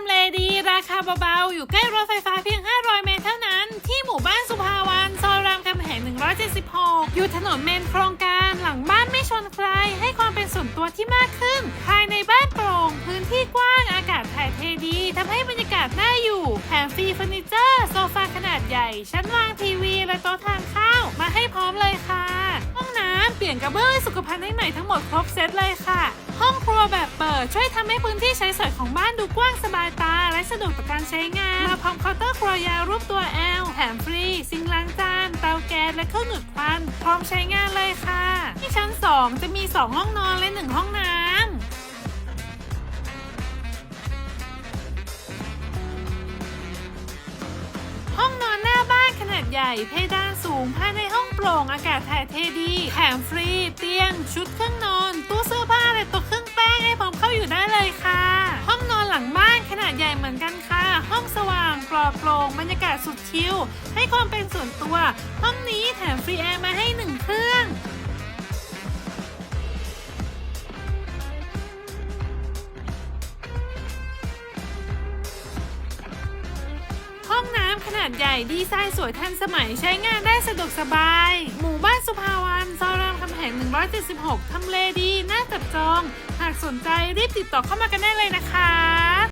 ำเลดี ราคาเบาๆ อยู่ใกล้รถไฟฟ้าเพียง 500 เมตรเท่านั้น ที่หมู่บ้านสุภาวันซอยรามคำแหง 176 อยู่ถนนเมนโครงการหลังบ้านไม่ชนใคร ให้ความเป็นส่วนตัวที่มากขึ้น ภายในบ้านโปร่งพื้นที่กว้างอากาศถ่ายเทดีทำให้บรรยากาศน่าอยู่แถมฟรีเฟอร์นิเจอร์โซฟาขนาดใหญ่ ชั้นวางทีวีและโต๊ะทานข้าวมาให้พร้อมเลยค่ะ ห้องน้ำเปลี่ยนกระเบื้องสุขภัณฑ์ให้ใหม่ทั้งหมดครบเซตเลยค่ะ รัวแบบเปิด ช่วยทำให้พื้นที่ใช้สอยของบ้านดูกว้างสบายตา และสะดวกต่อการใช้งานมาพร้อมเคาน์เตอร์ครัวยาวรูปตัว L แถมฟรี ซิงล้างจาน เตาแก๊สและเครื่องดูดควัน พร้อมใช้งานเลยค่ะ ที่ชั้น 2 จะมี 2 ห้องนอนและ 1 ห้องน้ำห้องนอนหน้าบ้านขนาดใหญ่เพดานสูงภายในห้องโปร่งอากาศถ่ายเทดีแถมฟรี เตียง ชุดเครื่องนอน ลอดโปร่งบรรยากาศสุดชิลให้ความเป็นส่วนตัว ห้องนี้แถมฟรีแอร์มาให้หนึ่งเครื่องห้องน้ำขนาดใหญ่ดีไซน์สวยทันสมัยใช้งานได้สะดวกสบาย หมู่บ้านสุภาวันซอยรามคำแหง 176 ทำเลดี น่าจับจอง หากสนใจรีบติดต่อเข้ามากันได้เลยนะคะ